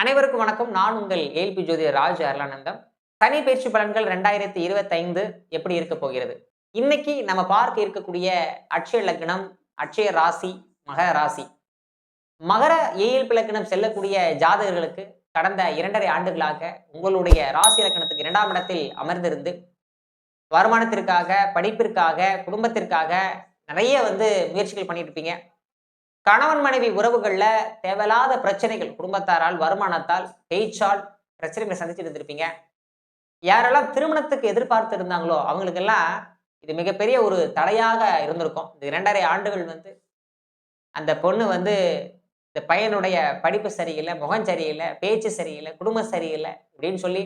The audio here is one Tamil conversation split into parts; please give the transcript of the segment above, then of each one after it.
அனைவருக்கும் வணக்கம். நான் உங்கள் ஏல்பி ஜோதி ராஜ் அருளானந்தம். சனி பயிற்சி பலன்கள் ரெண்டாயிரத்தி இருபத்தைந்து எப்படி இருக்க போகிறது? இன்னைக்கு நம்ம பார்க்க இருக்கக்கூடிய அட்சய லக்னம் அட்சய ராசி மகர ராசி. மகர ஏஎல்பி லக்னம் செல்லக்கூடிய ஜாதகர்களுக்கு கடந்த இரண்டரை ஆண்டுகளாக உங்களுடைய ராசி லக்னத்துக்கு இரண்டாம் இடத்தில் அமர்ந்திருந்து வருமானத்திற்காக படிப்பிற்காக குடும்பத்திற்காக நிறைய வந்து முயற்சிகள் பண்ணிட்டு இருப்பீங்க. கணவன் மனைவி உறவுகள்ல தேவையில்லாத பிரச்சனைகள் குடும்பத்தாரால் வருமானத்தால் பேச்சால் பிரச்சனைகளை சந்திச்சுட்டு இருந்திருப்பீங்க. யாரெல்லாம் திருமணத்துக்கு எதிர்பார்த்து இருந்தாங்களோ அவங்களுக்கெல்லாம் இது மிகப்பெரிய ஒரு தடையாக இருந்திருக்கும். இந்த இரண்டரை ஆண்டுகள் வந்து அந்த பொண்ணு வந்து இந்த பையனுடைய படிப்பு சரியில்லை முகம் சரியில்லை பேச்சு சரியில்லை குடும்பம் சரியில்லை அப்படின்னு சொல்லி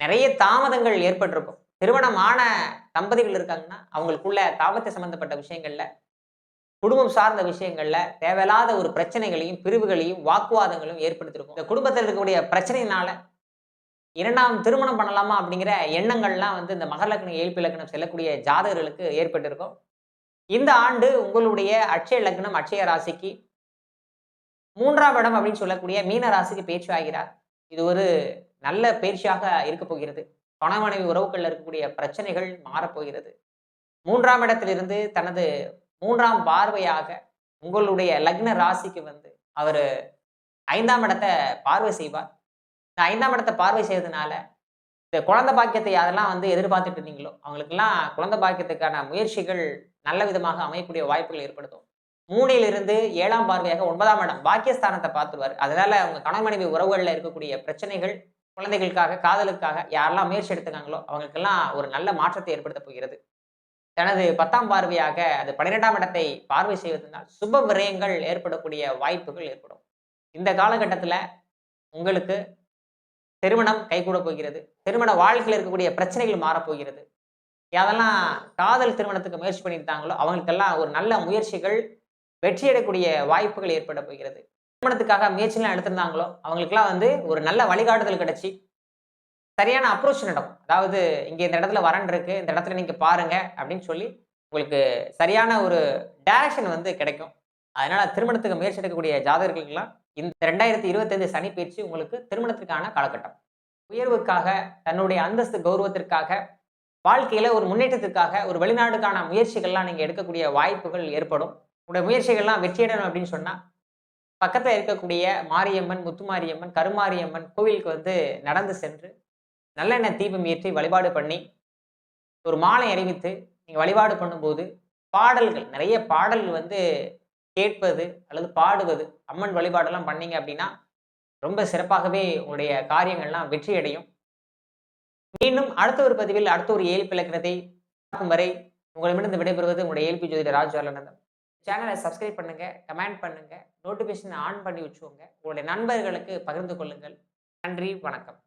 நிறைய தாமதங்கள் ஏற்பட்டிருக்கும். திருமணமான தம்பதிகள் இருக்காங்கன்னா அவங்களுக்குள்ள தாமத்தை சம்பந்தப்பட்ட விஷயங்கள்ல குடும்பம் சார்ந்த விஷயங்கள்ல தேவையில்லாத ஒரு பிரச்சனைகளையும் பிரிவுகளையும் வாக்குவாதங்களையும் ஏற்படுத்தியிருக்கும் இந்த குடும்பத்தில் இருக்கக்கூடிய பிரச்சனையினால இரண்டாம் திருமணம் பண்ணலாமா அப்படிங்கிற எண்ணங்கள்லாம் வந்து இந்த மகர லக்னம் ஏழ்பி லக்னம் செல்லக்கூடிய ஜாதகர்களுக்கு ஏற்பட்டிருக்கும். இந்த ஆண்டு உங்களுடைய அட்சய லக்னம் அட்சய ராசிக்கு மூன்றாம் இடம் அப்படின்னு சொல்லக்கூடிய மீன ராசிக்கு பேச்சு ஆகிறார். இது ஒரு நல்ல பயிற்சியாக இருக்க போகிறது. பணமனைவி உறவுகளில் இருக்கக்கூடிய பிரச்சனைகள் மாறப்போகிறது. மூன்றாம் இடத்திலிருந்து தனது மூன்றாம் பார்வையாக உங்களுடைய லக்ன ராசிக்கு வந்து அவர் ஐந்தாம் இடத்தை பார்வை செய்வார். இந்த ஐந்தாம் இடத்தை பார்வை செய்யறதுனால இந்த குழந்தை பாக்கியத்தை யாரெல்லாம் வந்து எதிர்பார்த்துட்டு இருந்தீங்களோ அவங்களுக்கெல்லாம் குழந்தை பாக்கியத்துக்கான முயற்சிகள் நல்ல விதமாக அமையக்கூடிய வாய்ப்புகள் ஏற்படுத்தும். மூணிலிருந்து ஏழாம் பார்வையாக ஒன்பதாம் இடம் பாக்கியஸ்தானத்தை பார்த்துருவார். அதனால அவங்க கணவன் மனைவி உறவுகளில் இருக்கக்கூடிய பிரச்சனைகள் குழந்தைகளுக்காக காதலுக்காக யாரெல்லாம் முயற்சி எடுத்துக்காங்களோ அவங்களுக்கெல்லாம் ஒரு நல்ல மாற்றத்தை ஏற்படுத்த போகிறது. தனது பத்தாம் பார்வையாக அது பன்னிரெண்டாம் இடத்தை பார்வை செய்வதனால் சுப விரயங்கள் ஏற்படக்கூடிய வாய்ப்புகள் ஏற்படும். இந்த காலகட்டத்தில் உங்களுக்கு திருமணம் கைகூட போகிறது. திருமண வாழ்க்கையில் இருக்கக்கூடிய பிரச்சனைகள் மாறப்போகிறது. யாரெல்லாம் காதல் திருமணத்துக்கு முயற்சி பண்ணியிருந்தாங்களோ அவங்களுக்கெல்லாம் ஒரு நல்ல முயற்சிகள் வெற்றியடையக்கூடிய வாய்ப்புகள் ஏற்பட போகிறது. திருமணத்துக்காக முயற்சிலாம் எடுத்திருந்தாங்களோ அவங்களுக்கெல்லாம் வந்து ஒரு நல்ல வழிகாட்டுதல் கிடைச்சி சரியான அப்ரோச் நடக்கும். அதாவது இங்கே இந்த இடத்துல வரன் இருக்குது இந்த இடத்துல நீங்கள் பாருங்க அப்படின்னு சொல்லி உங்களுக்கு சரியான ஒரு டைரக்ஷன் வந்து கிடைக்கும். அதனால திருமணத்துக்கு முயற்சி எடுக்கக்கூடிய ஜாதகர்களுக்கெல்லாம் இந்த ரெண்டாயிரத்தி இருபத்தைந்து சனி பயிற்சி உங்களுக்கு திருமணத்திற்கான காலகட்டம். உயர்வுக்காக தன்னுடைய அந்தஸ்து கௌரவத்திற்காக வாழ்க்கையில ஒரு முன்னேற்றத்திற்காக ஒரு வெளிநாடுக்கான முயற்சிகள்லாம் நீங்க எடுக்கக்கூடிய வாய்ப்புகள் ஏற்படும். உங்களுடைய முயற்சிகள்லாம் வெற்றியடணும் அப்படின்னு சொன்னா பக்கத்தில் இருக்கக்கூடிய மாரியம்மன் முத்துமாரியம்மன் கருமாரியம்மன் கோவிலுக்கு வந்து நடந்து சென்று நல்லெண்ணெய் தீபம் ஏற்றி வழிபாடு பண்ணி ஒரு மாலை அறிவித்து நீங்கள் வழிபாடு பண்ணும்போது பாடல்கள் நிறைய பாடல்கள் வந்து கேட்பது அல்லது பாடுவது அம்மன் வழிபாடெல்லாம் பண்ணீங்க அப்படின்னா ரொம்ப சிறப்பாகவே உங்களுடைய காரியங்கள்லாம் வெற்றி அடையும் மீண்டும் அடுத்த ஒரு பதிவில் அடுத்த ஒரு ஏழு பிளக்கிறதை பார்க்கும் வரை உங்களிடமிருந்து விடைபெறுவது உங்களுடைய ஏல்பி ஜோதிட ராஜ் ஜாலநந்தம் சேனலை சப்ஸ்கிரைப் பண்ணுங்க கமெண்ட் பண்ணுங்க நோட்டிஃபிகேஷன் ஆன் பண்ணி வச்சுக்கோங்க. உங்களுடைய நண்பர்களுக்கு பகிர்ந்து கொள்ளுங்கள். நன்றி வணக்கம்.